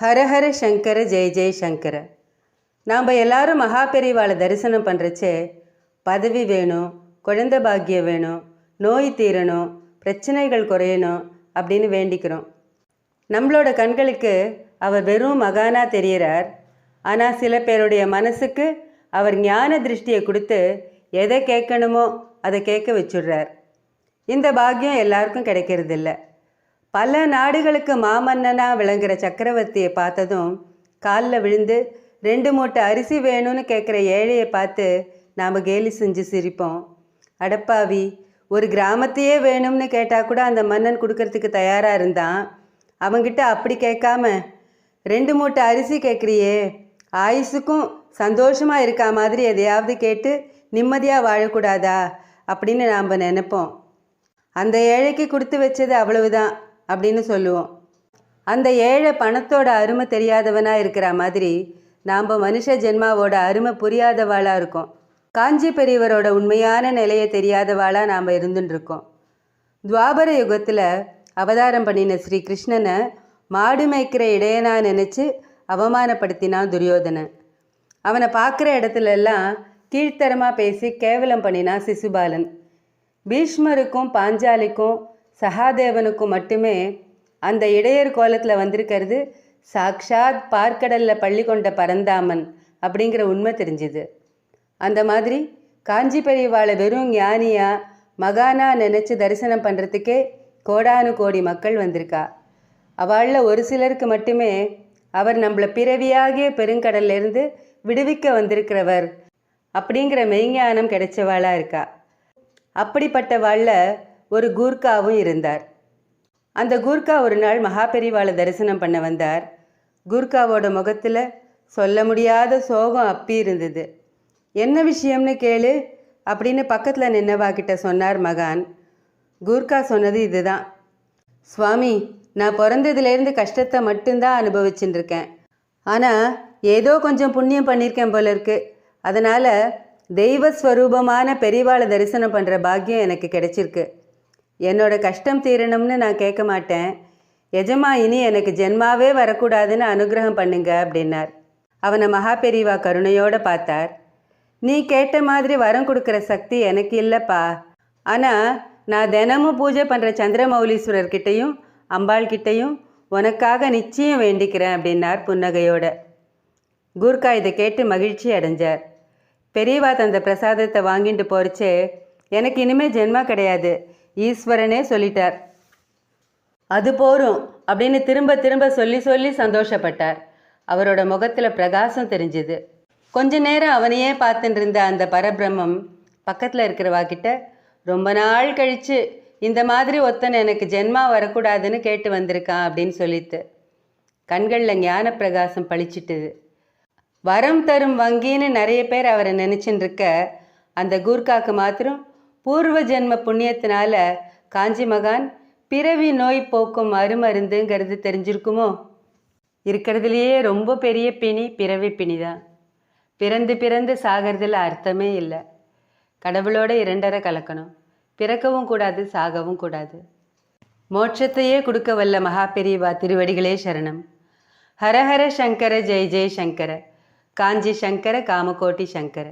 ஹரஹர சங்கர ஜெய ஜெய சங்கர. நாம் எல்லாரும் மகாபெரிவாளை தரிசனம் பண்ணுறச்சே பதவி வேணும் குழந்தை பாக்கியம் வேணும் நோய் தீரணும் பிரச்சனைகள் குறையணும் அப்படின்னு வேண்டிக்கிறோம். நம்மளோட கண்களுக்கு அவர் வெறும் மகானா தெரிகிறார் ஆனால் சில பேருடைய மனசுக்கு அவர் ஞான திருஷ்டியை கொடுத்து எதை கேட்கணுமோ அதை கேட்க வச்சுடுறார். இந்த பாக்கியம் எல்லாருக்கும் கிடைக்கிறதில்ல. பல நாடுகளுக்கு மாமன்னனாக விளங்குற சக்கரவர்த்தியை பார்த்ததும் காலில் விழுந்து ரெண்டு மூட்டை அரிசி வேணும்னு கேட்குற ஏழையை பார்த்து நாம் கேலி செஞ்சு சிரிப்போம். அடப்பாவி ஒரு கிராமத்தையே வேணும்னு கேட்டால் கூட அந்த மன்னன் கொடுக்கறதுக்கு தயாராக இருந்தான். அவங்கிட்ட அப்படி கேட்காம ரெண்டு மூட்டை அரிசி கேட்குறியே ஆயுசுக்கும் சந்தோஷமாக இருக்கா மாதிரி எதையாவது கேட்டு நிம்மதியாக வாழக்கூடாதா? அப்படின்னு நாம் நினைப்போம். அந்த ஏழைக்கு கொடுத்து வச்சது அவ்வளவுதான். அப்படின்னு சொல்லுவோம். அந்த ஏழை பணத்தோட அருமை தெரியாதவனாக இருக்கிற மாதிரி நாம் மனுஷ ஜென்மாவோட அருமை புரியாதவாளாக இருக்கோம். காஞ்சி பெரியவரோட உண்மையான நிலையை தெரியாதவாளாக நாம் இருந்துட்டுருக்கோம் துவாபர யுகத்தில் அவதாரம் பண்ணின ஸ்ரீ கிருஷ்ணனை மாடு மேய்க்கிற இடையனா நினச்சி அவமானப்படுத்தினான் துரியோதனன். அவனை பார்க்குற இடத்துல எல்லாம் கீழ்த்தரமாக பேசி கேவலம் பண்ணினான் சிசுபாலன். பீஷ்மருக்கும் பாஞ்சாலிக்கும் சகாதேவனுக்கும் மட்டுமே அந்த இடையர் கோலத்தில் வந்திருக்கிறது சாக்ஷாத் பார்க்கடலில் பள்ளி கொண்ட பரந்தாமன் அப்படிங்கிற உண்மை தெரிஞ்சுது. அந்த மாதிரி காஞ்சி பெரியவாளை வெறும் ஞானியா மகானா நினச்சி தரிசனம் பண்ணுறதுக்கே கோடானு கோடி மக்கள் வந்திருக்கா. அவளில் ஒரு சிலருக்கு மட்டுமே அவர் நம்மளை பிறவியாகிய பெருங்கடல்லேருந்து விடுவிக்க வந்திருக்கிறவர் அப்படிங்கிற மெய்ஞானம் கிடைச்சவாளாக இருக்கா. அப்படிப்பட்டவாளில் ஒரு கூர்க்காவும் இருந்தார். அந்த கூர்க்கா ஒரு நாள் மகாபெரிவாளை தரிசனம் பண்ண வந்தார். கூர்க்காவோட முகத்தில் சொல்ல முடியாத சோகம் அப்பி இருந்தது. என்ன விஷயம்னு கேளு அப்படின்னு பக்கத்தில் நின்னவா கிட்ட சொன்னார் மகான். கூர்க்கா சொன்னது இதுதான். சுவாமி நான் பிறந்ததுலேருந்து கஷ்டத்தை மட்டும்தான் அனுபவிச்சுட்டு இருக்கேன் ஆனால் ஏதோ கொஞ்சம் புண்ணியம் பண்ணியிருக்கேன் போல இருக்கு. அதனால் தெய்வ ஸ்வரூபமான பெரியவாளை தரிசனம் பண்ணுற பாக்கியம் எனக்கு கிடைச்சிருக்கு. என்னோட கஷ்டம் தீரணும்னு நான் கேட்க மாட்டேன். எஜமா இனி எனக்கு ஜென்மாவே வரக்கூடாதுன்னு அனுகிரகம் பண்ணுங்க அப்படின்னார். அவனை மகா பெரியவா கருணையோடு பார்த்தார். நீ கேட்ட மாதிரி வரம் கொடுக்குற சக்தி எனக்கு இல்லைப்பா. ஆனால் நான் தினமும் பூஜை பண்ணுற சந்திரமௌலீஸ்வரர் கிட்டையும் அம்பாள் உனக்காக நிச்சயம் வேண்டிக்கிறேன் அப்படின்னார் புன்னகையோட. குர்கா இதை கேட்டு மகிழ்ச்சி அடைஞ்சார். பெரியவா தந்த பிரசாதத்தை வாங்கிட்டு போறச்சே எனக்கு இனிமேல் ஜென்மா கிடையாது. ஈஸ்வரனே சொல்லிட்டார். அது போரும் அப்படின்னு திரும்ப திரும்ப சொல்லி சொல்லி சந்தோஷப்பட்டார். அவரோட முகத்தில் பிரகாசம் தெரிஞ்சுது. கொஞ்ச நேரம் அவனையே பார்த்துட்டு இருந்த அந்த பரபிரம்மம் பக்கத்தில் இருக்கிறவா கிட்ட ரொம்ப நாள் கழித்து இந்த மாதிரி ஒத்தன் எனக்கு ஜென்மா வரக்கூடாதுன்னு கேட்டு வந்திருக்கான் அப்படின்னு சொல்லித்து கண்களில் ஞான பிரகாசம் பளிச்சிட்டுது. வரம் தரும் வங்கின்னு நிறைய பேர் அவரை நினச்சின்னு இருக்க அந்த கூர்க்காக்கு மாத்திரம் பூர்வ ஜென்ம புண்ணியத்தினால காஞ்சி மகான் பிறவி நோய் போக்கும் அருமருந்துங்கிறது தெரிஞ்சிருக்குமோ? இருக்கிறதுலையே ரொம்ப பெரிய பிணி பிறவி பிணி தான் பிறந்து பிறந்து சாகிறதுல அர்த்தமே இல்லை. கடவுளோட இரண்டரை கலக்கணும். பிறக்கவும் கூடாது சாகவும் கூடாது. மோட்சத்தையே கொடுக்க வல்ல மகா பெரியவா திருவடிகளே சரணம். ஹரஹர சங்கர ஜெய் ஜெய் சங்கர. காஞ்சி சங்கர காமகோட்டி சங்கர.